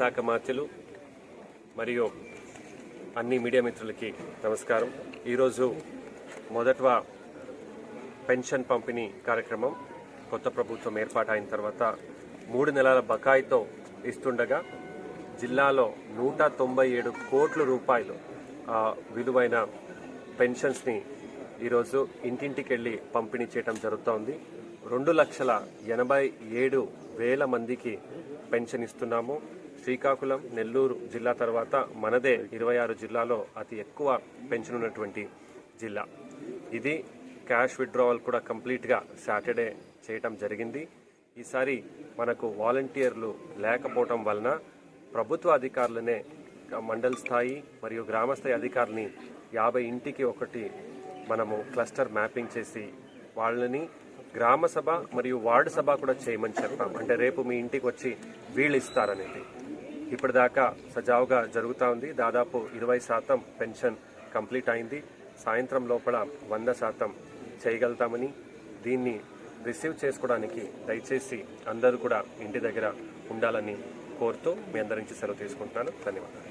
శాఖ మాత్యులు మరియు అన్ని మీడియా మిత్రులకి నమస్కారం. ఈరోజు మొదట పెన్షన్ పంపిణీ కార్యక్రమం కొత్త ప్రభుత్వం ఏర్పాటైన తర్వాత మూడు నెలల బకాయితో ఇస్తుండగా జిల్లాలో నూట తొంభై ఏడు కోట్ల రూపాయలు ఆ, విలువైన పెన్షన్స్ని ఈరోజు ఇంటింటికి వెళ్ళి పంపిణీ చేయడం జరుగుతోంది. రెండు లక్షల ఎనభై ఏడు వేల మందికి పెన్షన్ ఇస్తున్నాము. శ్రీకాకుళం నెల్లూరు జిల్లా తర్వాత మనదే ఇరవై ఆరు జిల్లాలో అతి ఎక్కువ పెన్షన్ ఉన్నటువంటి జిల్లా. ఇది క్యాష్ విత్డ్రావల్ కూడా కంప్లీట్గా సాటర్డే చేయటం జరిగింది. ఈసారి మనకు వాలంటీర్లు లేకపోవటం వలన ప్రభుత్వ అధికారులనే మండల స్థాయి మరియు గ్రామ స్థాయి అధికారులని యాభై ఇంటికి ఒకటి మనము క్లస్టర్ మ్యాపింగ్ చేసి వాళ్ళని గ్రామ సభ మరియు వార్డు సభ కూడా చేయమని చెప్పాం అంటే రేపు మీ ఇంటికి వచ్చి వీళ్ళు ఇస్తారనేది. ఇప్పటిదాకా సజావుగా జరుగుతూ ఉంది. దాదాపు ఇరవై శాతం పెన్షన్ కంప్లీట్ అయింది. సాయంత్రం లోపల వంద శాతం చేయగలుగుతామని దీన్ని రిసీవ్ చేసుకోవడానికి దయచేసి అందరూ కూడా ఇంటి దగ్గర ఉండాలని కోరుతూ మీ అందరి నుంచి సెలవు తీసుకుంటున్నాను. ధన్యవాదాలు.